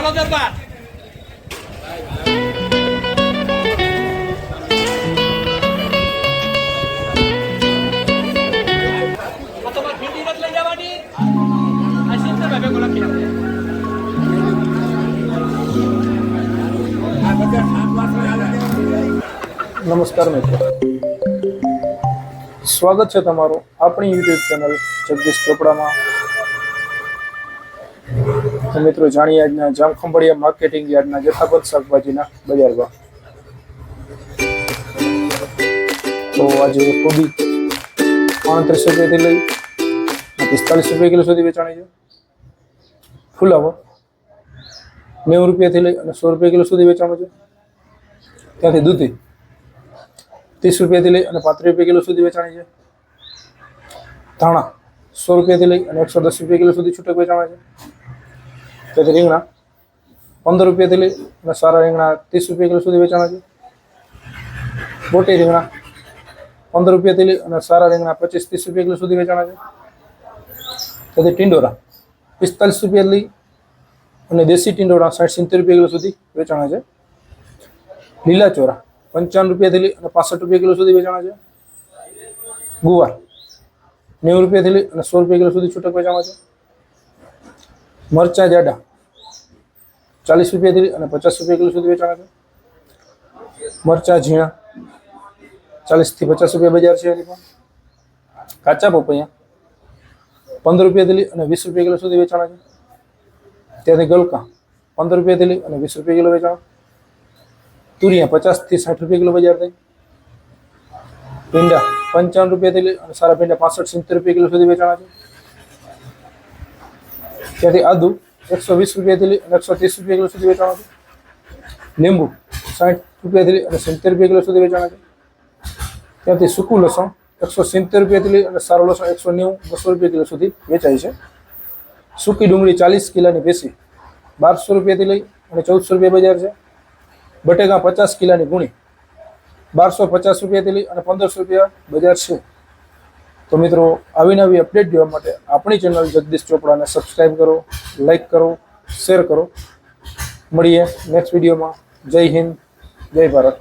હાલો દરબાર. નમસ્કાર મિત્રો. સ્વાગત છે તમારું આપણી યુટ્યુબ ચેનલ જગદીશ ચોપડામાં. મિત્રો જાણીએ આજના જામખંભાળિયા માર્કેટિંગ યાર્ડના જથ્થાબંધ શાકભાજીના બજાર ભાવ તો આજે કોબી પાંત્રીસ રૂપિયાથી લઈ પિસ્તાલીસ રૂપિયા કિલો સુધી વેચાણી છે. ફુલાવો નેવું રૂપિયાથી લઈ અને સો રૂપિયા કિલો સુધી વેચાણું છે. ત્યાંથી દૂધી ત્રીસ રૂપિયાથી લઈ અને પાંત્રીસ રૂપિયા કિલો સુધી વેચાણી છે. ધાણા સો રૂપિયાથી લઈ અને એકસો દસ રૂપિયા કિલો સુધી છૂટક વેચાણા છે. તેથી રીંગણા પંદર રૂપિયાથી લઈ અને સારા રીંગણા ત્રીસ રૂપિયા કિલો સુધી વેચાણા છે. મોટી રીંગણા પંદર રૂપિયાથી લઈ અને સારા રીંગણા પચીસ ત્રીસ રૂપિયા કિલો સુધી વેચાણા છે. તેથી ટિંડોરા પિસ્તાલીસ રૂપિયા લઈ અને દેશી ટિંડોરા સાઠ સિત્તેર રૂપિયા કિલો સુધી વેચાણા છે. લીલા ચોરા પંચાવન રૂપિયાથી લઈ અને પાસઠ રૂપિયા કિલો સુધી વેચાણા છે. ગુવાર નેવું રૂપિયાથી લઈ અને સો રૂપિયા કિલો સુધી છૂટક વેચાણા છે. મરચાં જાડા ચાલીસ રૂપિયાથી લઈ અને પચાસ રૂપિયા કિલો સુધી વેચાણ છે મરચાં, ઝીણા ચાલીસથી પચાસ રૂપિયા બજાર છે એની પણ. કાચા પપૈયા પંદર રૂપિયા લઈ અને વીસ રૂપિયા કિલો સુધી વેચાણા છે ત્યાંથી ગલકા, પંદર રૂપિયા લઈ અને વીસ રૂપિયા કિલો વેચાણ. તુરિયા પચાસથી સાઠ રૂપિયા કિલો બજાર થઈ. ભીંડા, પંચાવન રૂપિયાથી અને સારા ભીંડા, પાસઠ, સિત્તેર રૂપિયા કિલો સુધી વેચાણા છે ત્યાંથી આદુ એકસો વીસ રૂપિયાથી લઈ અને એકસો ત્રીસ રૂપિયા કિલો સુધી વેચાણ છે લીંબુ? સાઠ રૂપિયાથી લઈ અને સિત્તેર રૂપિયા કિલો સુધી વેચાણ છે ત્યાંથી સૂકું લસણ એકસો સિત્તેર રૂપિયાથી લઈ અને સારું લસણ એકસો નેવું બસો રૂપિયા કિલો સુધી વેચાય છે. સૂકી ડુંગળી ચાલીસ કિલોની બેસી બારસો રૂપિયાથી લઈ અને ચૌદસો રૂપિયા બજાર છે. બટેકા પચાસ કિલોની ગુણી બારસો પચાસ રૂપિયાથી લઈ અને પંદરસો રૂપિયા બજાર છે. તો મિત્રો, આવી નવી અપડેટ જોવા માટે આપણી ચેનલ જગદીશ ચોપડાને સબસ્ક્રાઈબ કરો લાઈક કરો શેર કરો. મળીએ નેક્સ્ટ વિડીયોમાં જય હિન્દ, જય ભારત.